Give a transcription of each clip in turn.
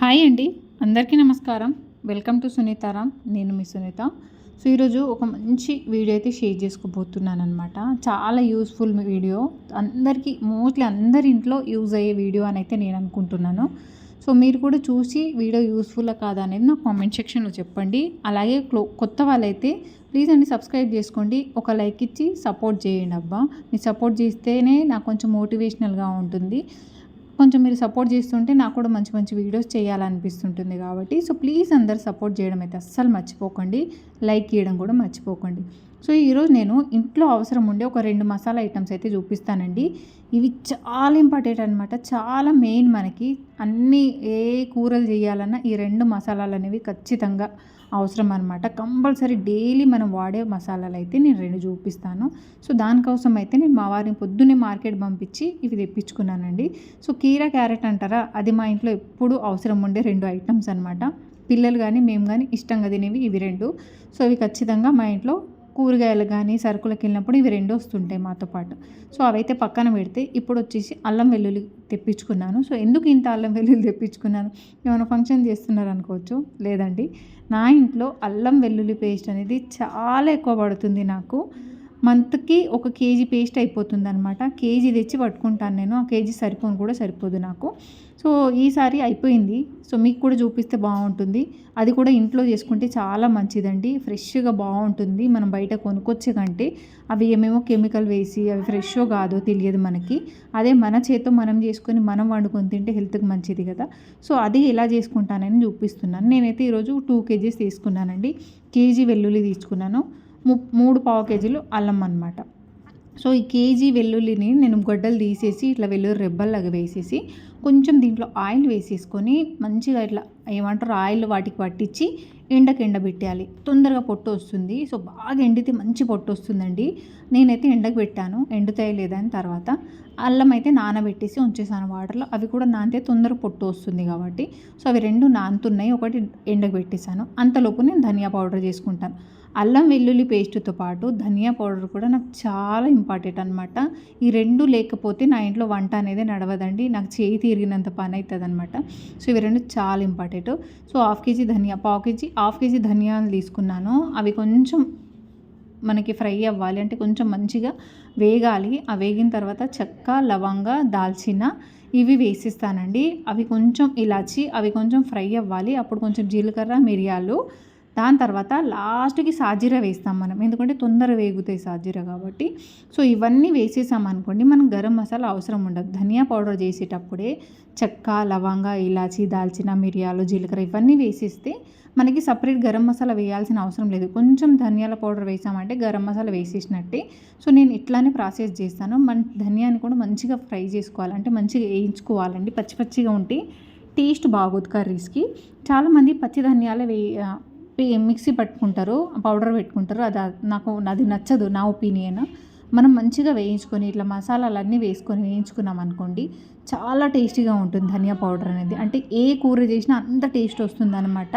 Hi అండి. అందరికీ నమస్కారం. వెల్కమ్ టు సునీతారామ్ నేను మీ సునీత. సో ఈరోజు ఒక మంచి వీడియో అయితే షేర్ చేసుకోబోతున్నాను అనమాట చాలా యూస్ఫుల్ వీడియో. అందరికీ మోస్ట్లీ అందరి ఇంట్లో యూజ్ అయ్యే వీడియో అని అయితే నేను అనుకుంటున్నాను. సో మీరు కూడా చూసి వీడియో యూస్ఫుల్ కాదా అనేది నాకు కామెంట్ సెక్షన్లో చెప్పండి. అలాగే క్లో కొత్త వాళ్ళైతే ప్లీజ్ అండి సబ్స్క్రైబ్ చేసుకోండి. ఒక లైక్ ఇచ్చి సపోర్ట్ చేయండి అబ్బా. మీరు సపోర్ట్ చేస్తేనే నాకు కొంచెం మోటివేషనల్గా ఉంటుంది. కొంచెం మీరు సపోర్ట్ చేస్తుంటే నాకు కూడా మంచి మంచి వీడియోస్ చేయాలనిపిస్తుంటుంది కాబట్టి. సో ప్లీజ్ అందరు సపోర్ట్ చేయడం అయితే అస్సలు మర్చిపోకండి. లైక్ చేయడం కూడా మర్చిపోకండి. సో ఈరోజు నేను ఇంట్లో అవసరం ఉండే ఒక రెండు మసాలా ఐటమ్స్ అయితే చూపిస్తానండి. ఇవి చాలా ఇంపార్టెంట్ అనమాట చాలా మెయిన్ మనకి. అన్ని ఏ కూరలు చేయాలన్నా ఈ రెండు మసాలాలు అనేవి ఖచ్చితంగా అవసరం అనమాట కంపల్సరీ డైలీ మనం వాడే మసాలాలు అయితే నేను రెండు చూపిస్తాను. సో దానికోసం అయితే నేను మా వారిని పొద్దున్నే మార్కెట్ పంపించి ఇవి తెప్పించుకున్నానండి. సో కీరా క్యారెట్ అంటారా? అది మా ఇంట్లో ఎప్పుడు అవసరం ఉండే రెండు ఐటమ్స్ అనమాట పిల్లలు కానీ మేము కానీ ఇష్టంగా తినేవి ఇవి రెండు. సో ఇవి ఖచ్చితంగా మా ఇంట్లో కూరగాయలు కానీ సరుకులకు వెళ్ళినప్పుడు ఇవి రెండు వస్తుంటాయి మాతో పాటు. సో అవైతే పక్కన పెడితే ఇప్పుడు వచ్చేసి అల్లం వెల్లుల్లి తెప్పించుకున్నాను. సో ఎందుకు ఇంత అల్లం వెల్లుల్లి తెప్పించుకున్నాను? ఏమైనా ఫంక్షన్ చేస్తున్నారు అనుకోవచ్చు? లేదండి. నా ఇంట్లో అల్లం వెల్లుల్లి పేస్ట్ అనేది చాలా ఎక్కువ పడుతుంది నాకు. మంత్కి ఒక కేజీ పేస్ట్ అయిపోతుంది అనమాట కేజీ తెచ్చి పట్టుకుంటాను నేను. ఆ కేజీ సరిపోను కూడా సరిపోదు నాకు. సో ఈసారి అయిపోయింది. సో మీకు కూడా చూపిస్తే బాగుంటుంది. అది కూడా ఇంట్లో చేసుకుంటే చాలా మంచిదండి. ఫ్రెష్గా బాగుంటుంది. మనం బయట కొనుక్కొచ్చే కంటే అవి ఏమేమో కెమికల్ వేసి అవి ఫ్రెషో కాదో తెలియదు మనకి. అదే మన చేత్తో మనం చేసుకొని మనం వండుకొని తింటే హెల్త్కి మంచిది కదా. సో అది ఎలా చేసుకుంటానని చూపిస్తున్నాను. నేనైతే ఈరోజు టూ కేజీస్ తీసుకున్నానండి. కేజీ వెల్లుల్లి తీసుకున్నాను. మూడు పావు కేజీలు అల్లం అనమాట సో ఈ కేజీ వెల్లుల్లిని నేను గొడ్డలు తీసేసి ఇట్లా వెల్లుల్లి రెబ్బల్లాగా వేసేసి కొంచెం దీంట్లో ఆయిల్ వేసేసుకొని మంచిగా ఇట్లా ఏమంటారు ఆయిల్ వాటికి పట్టించి ఎండకు ఎండబెట్టాలి తొందరగా పొట్టు వస్తుంది. సో బాగా ఎండితే మంచి పొట్టు వస్తుందండి. నేనైతే ఎండకు పెట్టాను. ఎండుతాయి లేదని తర్వాత అల్లం అయితే నానబెట్టేసి ఉంచేసాను వాటర్లో. అవి కూడా నానితే తొందర పొట్టు వస్తుంది కాబట్టి. సో అవి రెండు నానుతున్నాయి. ఒకటి ఎండకు పెట్టేశాను. అంతలోపు నేను ధనియా పౌడర్ చేసుకుంటాను. అల్లం వెల్లుల్లి పేస్ట్తో పాటు ధనియా పౌడర్ కూడా నాకు చాలా ఇంపార్టెంట్ అనమాట ఈ రెండు లేకపోతే నా ఇంట్లో వంట అనేది నడవదండి. నాకు చేయి తిరిగినంత పని అవుతుంది అనమాట సో ఇవి రెండు చాలా ఇంపార్టెంట్. సో హాఫ్ కేజీ ధనియా పావు కేజీ హాఫ్ కేజీ ధనియాలు తీసుకున్నాను. అవి కొంచెం మనకి ఫ్రై అవ్వాలి. అంటే కొంచెం మంచిగా వేగాలి. ఆ వేగిన తర్వాత చెక్క లవంగ దాల్చిన ఇవి వేసిస్తానండి. అవి కొంచెం ఇలాచి అవి కొంచెం ఫ్రై అవ్వాలి. అప్పుడు కొంచెం జీలకర్ర మిరియాలు. దాని తర్వాత లాస్ట్కి సాజీర వేస్తాం మనం. ఎందుకంటే తొందర వేగుతాయి సాజీర కాబట్టి. సో ఇవన్నీ వేసేసామనుకోండి మనం గరం మసాలా అవసరం ఉండదు. ధనియా పౌడర్ చేసేటప్పుడే చెక్క లవంగ ఇలాచి దాల్చిన మిరియాలు జీలకర్ర ఇవన్నీ వేసేస్తే మనకి సపరేట్ గరం మసాలా వేయాల్సిన అవసరం లేదు. కొంచెం ధనియాల పౌడర్ వేసామంటే గరం మసాలా వేసేసినట్టే. సో నేను ఇట్లానే ప్రాసెస్ చేస్తాను. మన ధనియాన్ని కూడా మంచిగా ఫ్రై చేసుకోవాలి. అంటే మంచిగా వేయించుకోవాలండి. పచ్చి పచ్చిగా ఉంటే టేస్ట్ బాగోదు కర్రీస్కి. చాలామంది పచ్చి ధనియాలు వే మిక్సీ పట్టుకుంటారు పౌడర్ పెట్టుకుంటారు. అది నాకు అది నచ్చదు నా ఒపీనియన్. మనం మంచిగా వేయించుకొని ఇట్లా మసాలాలన్నీ వేసుకొని వేయించుకున్నాం అనుకోండి చాలా టేస్టీగా ఉంటుంది ధనియా పౌడర్ అనేది. అంటే ఏ కూర చేసినా అంత టేస్ట్ వస్తుంది అనమాట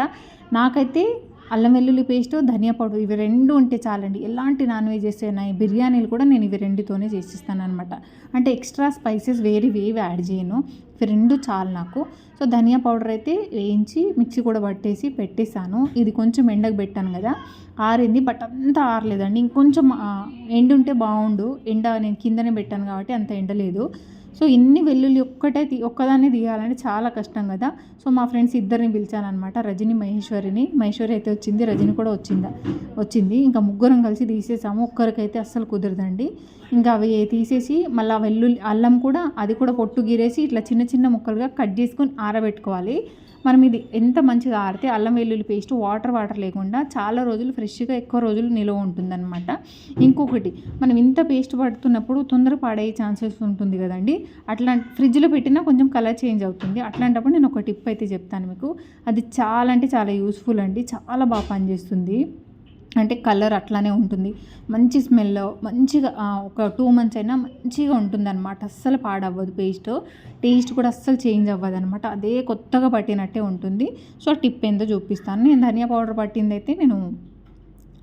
నాకైతే అల్లం వెల్లుల్లి పేస్ట్ ధనియా పౌడర్ ఇవి రెండు ఉంటే చాలండి. ఎలాంటి నాన్ వెజెస్ అయినా బిర్యానీలు కూడా నేను ఇవి రెండుతోనే చేసిస్తాను అనమాట అంటే ఎక్స్ట్రా స్పైసెస్ వేరే వేవి యాడ్ చేయను. ఇవి రెండు చాలు నాకు. సో ధనియా పౌడర్ అయితే వేయించి మిక్సీ కూడా పట్టేసి పెట్టేశాను. ఇది కొంచెం ఎండకు పెట్టాను కదా ఆరింది బట్ అంత ఆరలేదండి. ఇంకొంచెం ఎండు ఉంటే బాగుండు. ఎండ నేను కిందనే పెట్టాను కాబట్టి అంత ఎండలేదు సో ఇన్ని వెల్లుల్లి ఒక్కటే ఒక్కదాన్ని తీయాలంటే చాలా కష్టం కదా. సో మా ఫ్రెండ్స్ ఇద్దరిని పిలిచానమాట రజని మహేశ్వరిని. మహేశ్వరి అయితే వచ్చింది రజని కూడా వచ్చిందా వచ్చింది. ఇంకా ముగ్గురం కలిసి తీసేసాము ఒక్కరికైతే అస్సలు కుదరదండి. ఇంకా అవి తీసేసి మళ్ళీ వెల్లుల్లి అల్లం కూడా అది కూడా పొట్టు గీరేసి ఇట్లా చిన్న చిన్న ముక్కలుగా కట్ చేసుకొని ఆరబెట్టుకోవాలి. మనం ఇది ఎంత మంచిగా ఆడితే అల్లం వెల్లుల్లి పేస్ట్ వాటర్ వాటర్ లేకుండా చాలా రోజులు ఫ్రెష్గా ఎక్కువ రోజులు నిలువ ఉంటుందన్నమాట. ఇంకొకటి మనం ఇంత పేస్ట్ పడుతున్నప్పుడు తొందర పాడయ్యే ఛాన్సెస్ ఉంటుంది కదండి. అట్లా ఫ్రిడ్జ్లో పెట్టినా కొంచెం కలర్ చేంజ్ అవుతుంది. అట్లాంటప్పుడు నేను ఒక టిప్ అయితే చెప్తాను మీకు. అది చాలా అంటే చాలా యూస్ఫుల్ అండి. చాలా బాగా పనిచేస్తుంది. అంటే కలర్ అట్లానే ఉంటుంది. మంచి స్మెల్ మంచిగా ఒక టూ మంత్స్ అయినా మంచిగా ఉంటుంది అనమాట అస్సలు పాడవ్వదు పేస్ట్. టేస్ట్ కూడా అస్సలు చేంజ్ అవ్వదు అనమాట అదే కొత్తగా పట్టినట్టే ఉంటుంది. సో టిప్ ఏందో చూపిస్తాను. నేను ధనియా పౌడర్ పట్టింది అయితే నేను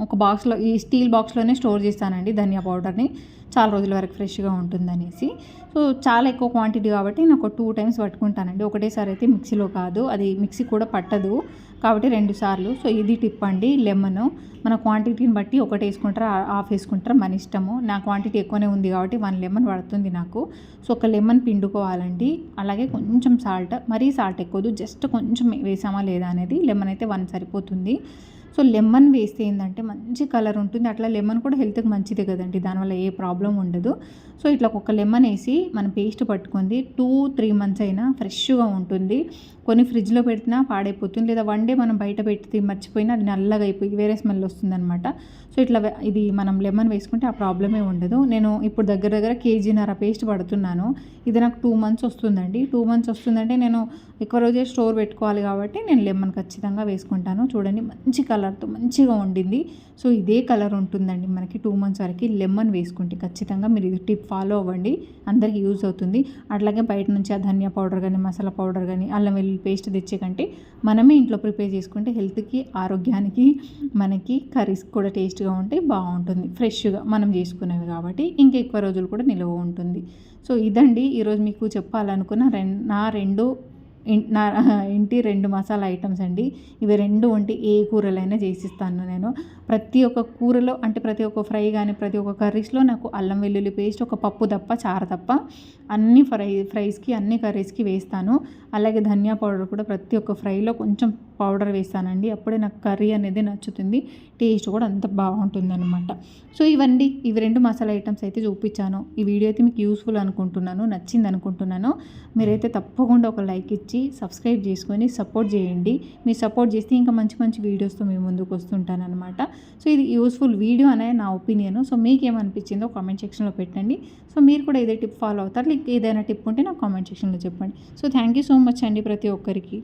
ఒక బాక్స్లో ఈ స్టీల్ బాక్స్లోనే స్టోర్ చేస్తానండి ధనియా పౌడర్ని. చాలా రోజుల వరకు ఫ్రెష్గా ఉంటుందనేసి. సో చాలా ఎక్కువ క్వాంటిటీ కాబట్టి నేను ఒక టూ టైమ్స్ పట్టుకుంటానండి. ఒకటేసారి అయితే మిక్సీలో కాదు. అది మిక్సీ కూడా పట్టదు. కాబట్టి రెండు సార్లు. సో ఇది టిప్ అండి. లెమన్. మన క్వాంటిటీని బట్టి ఒకటి వేసుకుంటారా హాఫ్ వేసుకుంటారా? మన ఇష్టము. నా క్వాంటిటీ ఎక్కువనే ఉంది కాబట్టి వన్ లెమన్ పడుతుంది నాకు. సో ఒక లెమన్ పిండుకోవాలండి. అలాగే కొంచెం సాల్ట్. మరీ సాల్ట్ ఎక్కువదు. జస్ట్ కొంచెం వేసామా లేదా అనేది లెమన్ అయితే వన్ సరిపోతుంది. సో లెమన్ వేస్తే ఏంటంటే మంచి కలర్ ఉంటుంది. అట్లా లెమన్ కూడా హెల్త్కి మంచిదే కదండి. దానివల్ల ఏ ప్రాబ్లం ఉండదు. సో ఇట్లా ఒక లెమన్ వేసి మనం పేస్ట్ పట్టుకుంది. టూ త్రీ మంత్స్ అయినా ఫ్రెష్గా ఉంటుంది. కొన్ని ఫ్రిడ్జ్లో పెట్టినా పాడైపోతుంది. లేదా వన్ డే మనం బయట పెట్టి మర్చిపోయినా అది నల్లగా అయిపోయి వేరే స్మెల్ వస్తుందన్నమాట. సో ఇట్లా ఇది మనం లెమన్ వేసుకుంటే ఆ ప్రాబ్లమే ఉండదు. నేను ఇప్పుడు దగ్గర దగ్గర కేజీన్నర పేస్ట్ పడుతున్నాను. ఇది నాకు టూ మంత్స్ వస్తుందండి. టూ మంత్స్ వస్తుందంటే నేను ఎక్కువ రోజే స్టోర్ పెట్టుకోవాలి కాబట్టి నేను లెమన్ ఖచ్చితంగా వేసుకుంటాను. చూడండి మంచి కలర్ కలర్తో మంచిగా ఉండింది. సో ఇదే కలర్ ఉంటుందండి. మనకి టూ మంత్స్ వరకు లెమన్ వేసుకుంటే ఖచ్చితంగా మీరు ఇది టిప్ ఫాలో అవ్వండి. అందరికీ యూజ్ అవుతుంది. అట్లాగే బయట నుంచి ఆ ధనియా పౌడర్ కానీ మసాలా పౌడర్ కానీ అల్లం వెల్లుల్లి పేస్ట్ తెచ్చే కంటే మనమే ఇంట్లో ప్రిపేర్ చేసుకుంటే హెల్త్కి ఆరోగ్యానికి మనకి కర్రీస్ కూడా టేస్ట్గా ఉంటే బాగుంటుంది. ఫ్రెష్గా మనం చేసుకునేవి కాబట్టి ఇంకా ఎక్కువ రోజులు కూడా నిల్వ ఉంటుంది. సో ఇదండి. ఈరోజు మీకు చెప్పాలనుకున్న రెం నా రెండు నా ఇంటి రెండు మసాలా ఐటమ్స్ అండి. ఇవి రెండు వంటి ఏ కూరలైనా చేసిస్తాను నేను. ప్రతి ఒక్క కూరలో అంటే ప్రతి ఒక్క ఫ్రై కానీ ప్రతి ఒక్క కర్రీస్లో నాకు అల్లం వెల్లుల్లి పేస్ట్ ఒక పప్పు తప్ప చార తప్ప అన్ని ఫ్రై ఫ్రైస్కి అన్ని కర్రీస్కి వేస్తాను. అలాగే ధనియా పౌడర్ కూడా ప్రతి ఒక్క ఫ్రైలో కొంచెం పౌడర్ వేస్తానండి. అప్పుడే నాకు కర్రీ అనేది నచ్చుతుంది. టేస్ట్ కూడా అంత బాగుంటుంది అనమాట సో ఇవన్నీ ఇవి రెండు మసాలా ఐటమ్స్ అయితే చూపించాను. ఈ వీడియో అయితే మీకు యూస్ఫుల్ అనుకుంటున్నాను నచ్చింది అనుకుంటున్నాను. మీరైతే తప్పకుండా ఒక లైక్ ఇచ్చి సబ్స్క్రైబ్ చేసుకొని సపోర్ట్ చేయండి. మీరు సపోర్ట్ చేస్తే ఇంకా మంచి మంచి వీడియోస్తో మేము ముందుకు వస్తుంటాను అనమాట సో ఇది యూస్ఫుల్ వీడియో అనే నా ఒపీనియన్. సో మీకు ఏమనిపించిందో కామెంట్ సెక్షన్లో పెట్టండి. సో మీరు కూడా ఇదే టిప్ ఫాలో అవుతారు. ఏదైనా టిప్ ఉంటే నాకు కామెంట్ సెక్షన్లో చెప్పండి. So thank you so much అండి ప్రతి ఒక్కరికి.